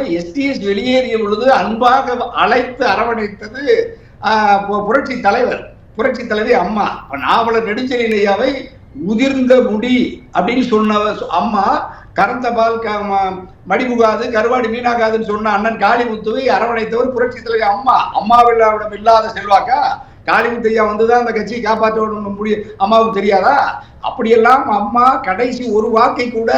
ஆகவே எஸ்டிஎஸ் வெளியேறிய பொழுது அன்பாக அழைத்து அரவணைத்தது புரட்சி தலைவர் புரட்சி தலைவி அம்மா. நாவலர் நெடுஞ்செழியனையாவை உதிர்ந்த முடி அப்படின்னு சொன்ன அம்மா கரந்த பால் க- கருவாடி மீனாகாதுன்னு சொன்ன அண்ணன் காளிமுத்துவை அரவணைத்தவர் புரட்சி தலைவி அம்மா. அம்மாவிடம் இல்லாத செல்வாக்கா? காளிமுத்து ஐயா வந்துதான் அந்த கட்சியை காப்பாற்ற முடியும் அம்மாவுக்கு தெரியாதா? அப்படியெல்லாம் அம்மா கடைசி ஒரு வாக்கை கூட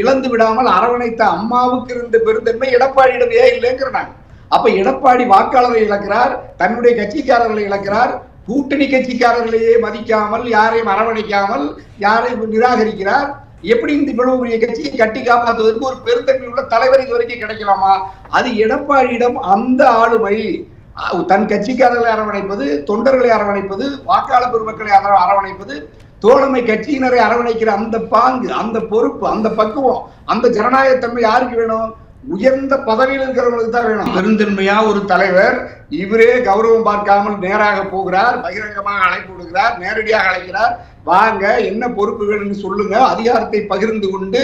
இழந்து விடாமல் அரவணைத்த அம்மாவுக்கு இருந்த பெருந்தன்மை எடப்பாடியிடம் ஏன் இல்லைங்கிறாங்க. அப்ப எடப்பாடி வாக்காளரை இழக்கிறார் தன்னுடைய கட்சிக்காரர்களை இழக்கிறார் கூட்டணி கட்சிக்காரர்களையே மதிக்காமல் யாரையும் அரவணைக்காமல் யாரையும் நிராகரிக்கிறார். எப்படி இந்த இவ்வளவு பெரிய கட்சியை கட்டி காப்பாற்றுவதற்கு ஒரு பெருந்தன்மை உள்ள தலைவர் இது வரைக்கும் கிடைக்கலாமா? அது எடப்பாடியிடம் அந்த ஆளுமை தன் கட்சிக்காரர்களை அரவணைப்பது தொண்டர்களை அரவணைப்பது வாக்காளர் பெருமக்களை அரவணைப்பது தோழமை கட்சியினரை அரவணைக்கிற அந்த பாங்கு அந்த பொறுப்பு அந்த பக்குவம் அந்த ஜனநாயகத்தன்மை யாருக்கு வேணும்? உயர்ந்த பதவியில் இருக்கிறவங்களுக்கு தான் வேணும். பெருந்தன்மையா ஒரு தலைவர் இவரே கௌரவம் பார்க்காமல் நேராக போகிறார் பகிரங்கமாக அழைப்பு விடுகிறார் நேரடியாக அழைக்கிறார். வாங்க என்ன பொறுப்பு வேணும்னு சொல்லுங்க. அதிகாரத்தை பகிர்ந்து கொண்டு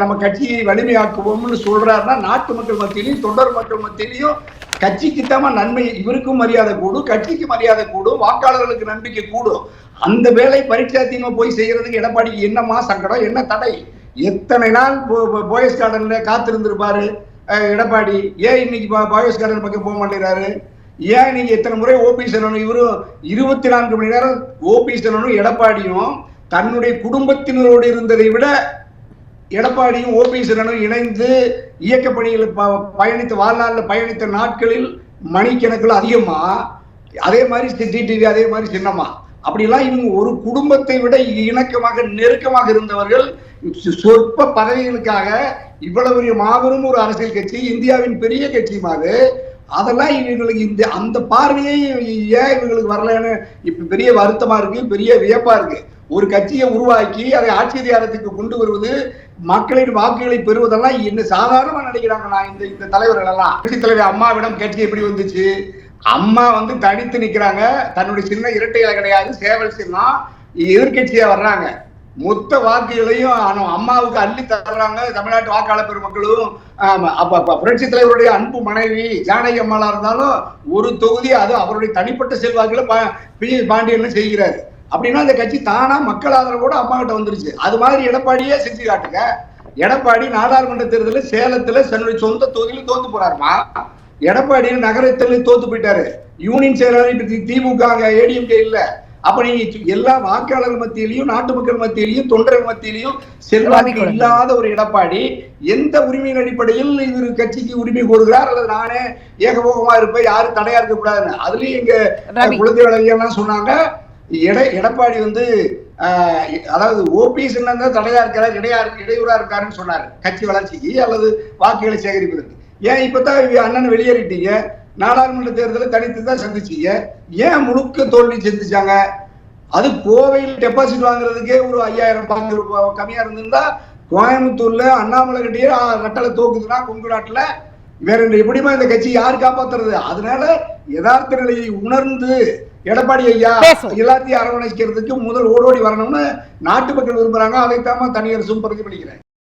நம்ம கட்சியை வலிமையாக்குவோம்னு சொல்றாருன்னா நாட்டு மக்கள் மத்தியிலையும் தொண்டர் மக்கள் மத்தியிலையும் கட்சிக்கு தான் நன்மை இவருக்கும் மரியாதை கூடும் கட்சிக்கு மரியாதை கூடும் வாக்காளர்களுக்கு நம்பிக்கை கூடும். அந்த வேலை பரீட்சாத்தியமா போய் செய்யறதுக்கு எடப்பாடிக்கு என்னமா சங்கடம் என்ன தடை? எத்தனை நாள் போ- போயஸ் கார்டன்ல காத்திருந்திருப்பாரு எடப்பாடி? ஏன் இன்னைக்கு போயஸ் கார்டன் பக்கம் போக மாட்டேங்கிறாரு? ஏன் நீங்க எத்தனை முறை ஓபி செல்லணும்? இவரும் இருபத்தி நான்கு மணி நேரம் ஓபி செல்லணும் எடப்பாடியும் தன்னுடைய குடும்பத்தினரோடு இருந்ததை விட எடப்பாடியும் ஓபிஎஸ்னும் இணைந்து இயக்க பணியில் ப- பயணித்த வாழ்நாளில் பயணித்த நாட்களில் மணிக்கணக்கில் அதிகமா அதே மாதிரி டிடிவி அதே மாதிரி சின்னம்மா. அப்படிலாம் இவங்க ஒரு குடும்பத்தை விட இணக்கமாக நெருக்கமாக இருந்தவர்கள் சொற்ப பதவிகளுக்காக இவ்வளவு பெரிய மாபெரும் ஒரு அரசியல் கட்சி இந்தியாவின் பெரிய கட்சியும் அதெல்லாம் இவங்களுக்கு இந்த அந்த பார்வையே ஏன் இவங்களுக்கு வரலன்னு இப்ப பெரிய வருத்தமா இருக்கு பெரிய வியப்பா இருக்கு. ஒரு கட்சியை உருவாக்கி அதை ஆட்சி அதிகாரத்துக்கு கொண்டு வருவது மக்களின் வாக்குகளை பெறுவதெல்லாம் என்ன சாதாரணமா நினைக்கிறாங்க நான் இந்த இந்த தலைவர்கள் எல்லாம். கட்சி தலைவர் அம்மாவிடம் கட்சி எப்படி வந்துச்சு? அம்மா வந்து தனித்து நிக்கிறாங்க. தன்னுடைய சின்ன இரட்டைகளை கிடையாது சேவல் சின்னம் எதிர்கட்சியா வர்றாங்க. மொத்த வாக்குகளையும் அம்மாவுக்கு அள்ளி தர்றாங்க. தமிழ்நாட்டு வாக்காளர் பெருமக்களும் புரட்சி தலைவருடைய அன்பு மனைவி ஜானகி அம்மாளா இருந்தாலும் ஒரு தொகுதி அது அவருடைய தனிப்பட்ட செல்வாக்குல பி பாண்டியன் செய்கிறாரு. அப்படின்னா அந்த கட்சி தானா மக்கள் ஆதரவோட அம்மா கிட்ட வந்துருச்சு. அது மாதிரி எடப்பாடியே செஞ்சு காட்டுங்க. எடப்பாடி நாடாளுமன்ற தேர்தலில் சேலத்துல தன்னுடைய சொந்த தொகுதியில் தோத்து போறாருமா? எடப்பாடி நகரத்தில் தோத்து போயிட்டாரு. யூனியன் செயலாளர் திமுக ஏடிஎம்கே இல்ல. அப்ப நீங்க எல்லா வாக்காளர் மத்தியிலையும் நாட்டு மக்கள் மத்தியிலையும் தொண்டர்கள் மத்தியிலையும் செல்வாக்கு இல்லாத ஒரு எடப்பாடி எந்த உரிமையின் அடிப்படையில் இவர் கட்சிக்கு உரிமை கோருகிறார் அல்லது நானே ஏகபோகமா இருப்பேன் யாரும் தடையா இருக்க கூடாதுன்னு அதுலயும் எங்க. குழந்தை எல்லாம் சொன்னாங்க எடை எடப்பாடி வந்து அதாவது ஓபிஎஸ் என்ன தடையா இருக்கிறார் இடையா இடையூறா இருக்காருன்னு சொன்னார். கட்சி வளர்ச்சிக்கு அல்லது வாக்குகளை சேகரிப்பதற்கு. ஏன் இப்பதான் அண்ணன் வெளியேறிட்டீங்க? நாடாளுமன்ற தேர்தலை தனித்து தான் சந்திச்சீங்க. ஏன் முழுக்க தோல்வி சந்திச்சாங்க? அது கோவையில் டெபாசிட் வாங்குறதுக்கே ஒரு ஐயாயிரம் பாங்கு கம்மியா இருந்திருந்தா கோயம்புத்தூர்ல அண்ணாமலை கிட்டேயே ரெட்டலை தோக்குதுன்னா கொங்கு நாட்டுல வேற எப்படிமா இந்த கட்சி யார் காப்பாத்துறது? அதனால யதார்த்த நிலையை உணர்ந்து எடப்பாடி ஐயா. எல்லாத்தையும் அரவணைக்கிறதுக்கு முதல் ஓடோடி வரணும்னு நாட்டு மக்கள் விரும்புறாங்க அதைத்தான் தனியரசும் பிரதிபலிக்கிறேன்